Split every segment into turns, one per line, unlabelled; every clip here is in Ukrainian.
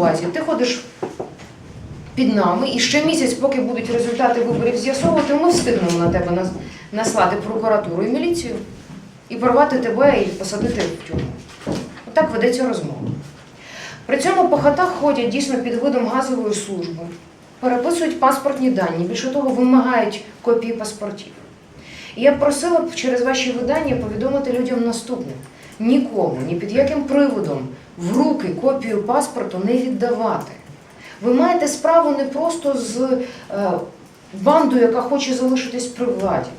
увазі, ти ходиш під нами, і ще місяць, поки будуть результати виборів з'ясовувати, ми встигнемо на тебе нас- наслати прокуратуру і міліцію, і порвати тебе і посадити в тюрму. Отак ведеться розмова. При цьому по хатах ходять дійсно під видом газової служби, переписують паспортні дані, більше того, вимагають копії паспортів. І я просила б через ваші видання повідомити людям наступне: нікому, ні під яким приводом в руки копію паспорту не віддавати. Ви маєте справу не просто з е, бандою, яка хоче залишитись при владі.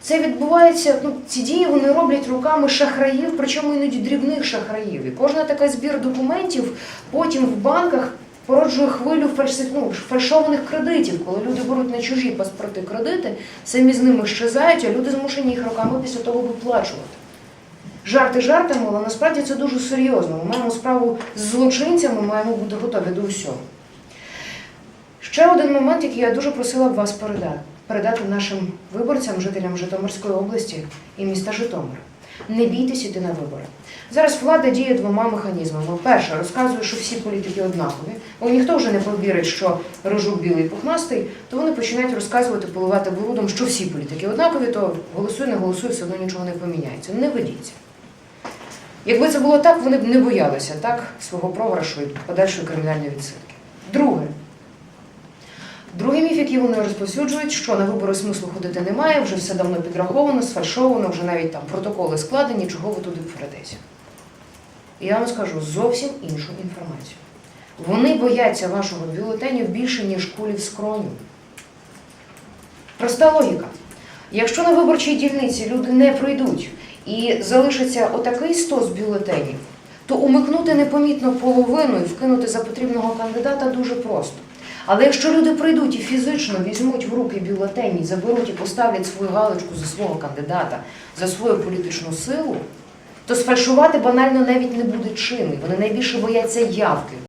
Це відбувається, ну, ці дії вони роблять руками шахраїв, причому іноді дрібних шахраїв. І кожна така збір документів потім в банках породжує хвилю фальси- ну, фальшованих кредитів, коли люди беруть на чужі паспорти кредити, самі з ними щезають, а люди змушені їх роками після того виплачувати. Жарти жартами, але насправді це дуже серйозно. Ми маємо справу з злочинцями, маємо бути готові до всього. Ще один момент, який я дуже просила б вас передати, передати нашим виборцям, жителям Житомирської області і міста Житомира. Не бійтесь іти на вибори. Зараз влада діє двома механізмами. Перше, розказує, що всі політики однакові, бо ніхто вже не повірить, що рожук білий пухнастий, то вони починають розказувати, поливати брудом, що всі політики однакові, то голосуй, не голосуй, все одно нічого не поміняється. Не ведіться. Якби це було так, вони б не боялися так свого програшу і подальшої кримінальної відсидки. Друге. Другий міф, який вони розповсюджують, що на вибори смислу ходити немає, вже все давно підраховано, сфальшовано, вже навіть там протоколи складені, чого ви туди впретеся. І я вам скажу зовсім іншу інформацію. Вони бояться вашого бюлетеню більше, ніж кулі в скроню. Проста логіка. Якщо на виборчій дільниці люди не пройдуть і залишиться отакий стос бюлетенів, то умикнути непомітно половину і вкинути за потрібного кандидата дуже просто. Але якщо люди прийдуть і фізично візьмуть в руки бюлетені, заберуть і поставлять свою галочку за свого кандидата, за свою політичну силу, то сфальшувати банально навіть не буде чим. Вони найбільше бояться явки.